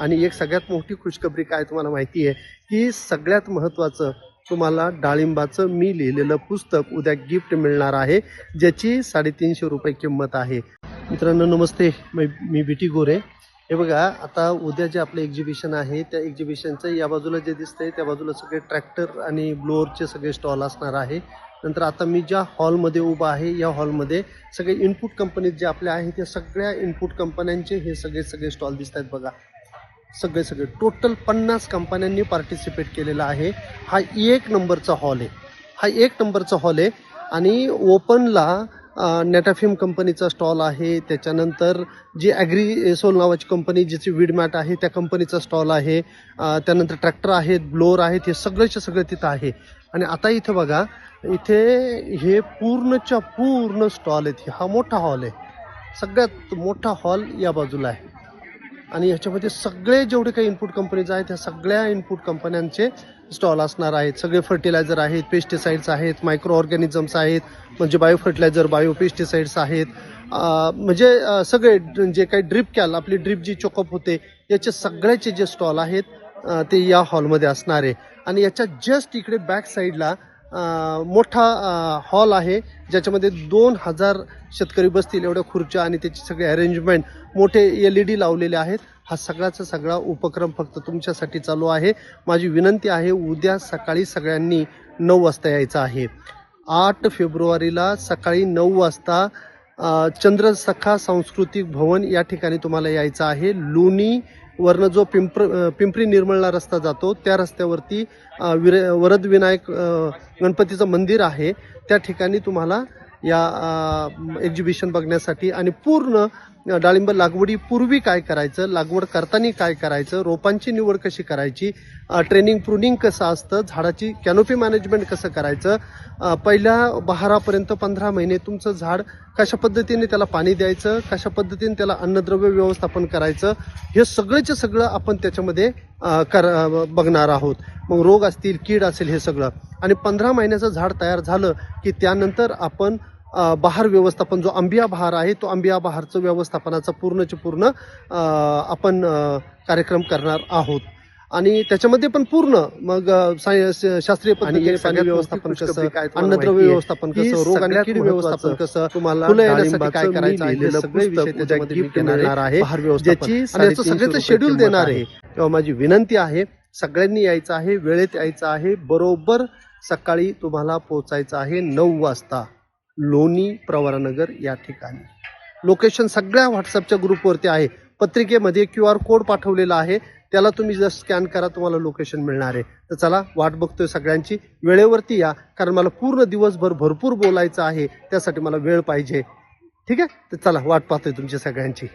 आणि एक सगळ्यात मोठी खुशखबरी काय तुम्हाला माहिती आहे की सगळ्यात महत्त्वाचं तुम्हाला डाळिंबाचं मी लिहिलेलं पुस्तक उद्या गिफ्ट मिळणार आहे ज्याची साडेतीनशे रुपये किंमत आहे. मित्रांनो नमस्ते. मी मी बी गोरे. हे बघा आता उद्या जे आपलं एक्झिबिशन आहे त्या एक्झिबिशनचं या बाजूला जे दिसतंय त्या बाजूला सगळे ट्रॅक्टर आणि ब्लोअरचे सगळे स्टॉल असणार आहे. नंतर आता मी ज्या हॉलमध्ये उभा आहे या हॉलमध्ये सगळे इनपुट कंपनीज जे आपल्या आहेत त्या सगळ्या इनपुट कंपन्यांचे हे सगळे सगळे स्टॉल दिसत आहेत बघा. सगळे सगळे. टोटल पन्नास कंपन्यांनी पार्टिसिपेट केलेला आहे. हा एक नंबरचा हॉल आहे. हा एक नंबरचा हॉल आहे. आणि ओपनला नेटाफिम कंपनीचा स्टॉल आहे. त्याच्यानंतर जी ॲग्री सोल नावाची कंपनी जिची विडमॅट आहे त्या कंपनीचा स्टॉल आहे. त्यानंतर ट्रॅक्टर आहेत ब्लोअर आहेत हे सगळेच्या सगळे तिथं आहे. आणि आता इथं बघा इथे हे पूर्णच्या पूर्ण स्टॉल आहेत. हा मोठा हॉल आहे. सगळ्यात मोठा हॉल या बाजूला आहे. आणि ह्याच्यामध्ये सगळे जेवढे काही इनपुट कंपनीज आहेत त्या सगळ्या इनपुट कंपन्यांचे स्टॉल असणार आहेत. सगळे फर्टिलायझर आहेत पेस्टिसाइड्स आहेत मायक्रो ऑर्गॅनिझम्स आहेत म्हणजे बायो फर्टिलायझर बायो पेस्टिसाइड्स आहेत म्हणजे सगळे जे काही ड्रिप कॅल आपली ड्रिप जी चोकअप होते याचे सगळ्याचे जे स्टॉल आहेत ते या हॉलमध्ये असणार आहे. आणि याच्या जस्ट इकडे बॅक साईडला मोठा हॉल आहे ज्याच्यामध्ये दोन हजार शेतकरी बसतील एवढ्या खुर्च्या आणि त्याची सगळे अरेंजमेंट मोठे एल ई डी लावलेले आहेत. हा सगळ्याचा सगळा उपक्रम फक्त तुमच्यासाठी चालू आहे. माझी विनंती आहे उद्या सकाळी सगळ्यांनी नऊ वाजता यायचं आहे. आठ फेब्रुवारीला सकाळी नऊ वाजता चंद्रसखा सांस्कृतिक भवन या ठिकाणी तुम्हाला यायचं आहे. लोणी वरनं जो पिंपर पिंपरी निर्मळला रस्ता जातो त्या रस्त्यावरती विर वरदविनायक गणपतीचं मंदिर आहे. त्या ठिकाणी तुम्हाला या एक्झिबिशन बघण्यासाठी आणि पूर्ण डाळिंब लागवडीपूर्वी काय करायचं लागवड करताना काय करायचं रोपांची निवड कशी करायची ट्रेनिंग प्रुनिंग कसं असतं झाडाची कॅनोपी मॅनेजमेंट कसं करायचं पहिल्या बहारापर्यंत पंधरा महिने तुमचं झाड कशा पद्धतीने त्याला पाणी द्यायचं कशा पद्धतीने त्याला अन्नद्रव्य व्यवस्थापन करायचं हे सगळंच्या सगळं आपण त्याच्यामध्ये कर बघणार आहोत. मग रोग असतील कीड असेल हे सगळं. आणि पंधरा महिन्याचं झाड तयार झालं की त्यानंतर आपण बहार व्यवस्थापन जो आंबिया बहार आहे तो आंबिया बहारचं व्यवस्थापनाचा पूर्णचे पूर्ण आपण कार्यक्रम करणार आहोत. आणि त्याच्यामध्ये पण पूर्ण मग शास्त्रीय पद्धतीने पाणी व्यवस्थापन कसं अन्नद्रव्य व्यवस्थापन कसं रोग आणि कीड व्यवस्थापन कसं तुम्हाला फुलं येण्यासाठी काय करायचं आहे, सगळे विषय त्याच्यामध्ये घेणार आहे. ज्याची सगळ्याचं शेड्यूल देणार आहे. तेव्हा माझी विनंती आहे सगळ्यांनी यायचं आहे वेळेत यायचं आहे बरोबर सकाळी तुम्हाला पोहोचायचं आहे नऊ वाजता लोणी प्रवरानगर या ठिकाणी. लोकेशन सगळ्या व्हॉट्सअपच्या ग्रुपवरती आहे. पत्रिकेमध्ये क्यू आर कोड पाठवलेला आहे. त्याला तुम्ही जर स्कॅन करा तुम्हाला लोकेशन मिळणार आहे. तर चला वाट बघतोय सगळ्यांची. वेळेवरती या कारण मला पूर्ण दिवसभर भरपूर बोलायचं आहे त्यासाठी मला वेळ पाहिजे. ठीक आहे? तर चला वाट पाहतोय तुमच्या सगळ्यांची.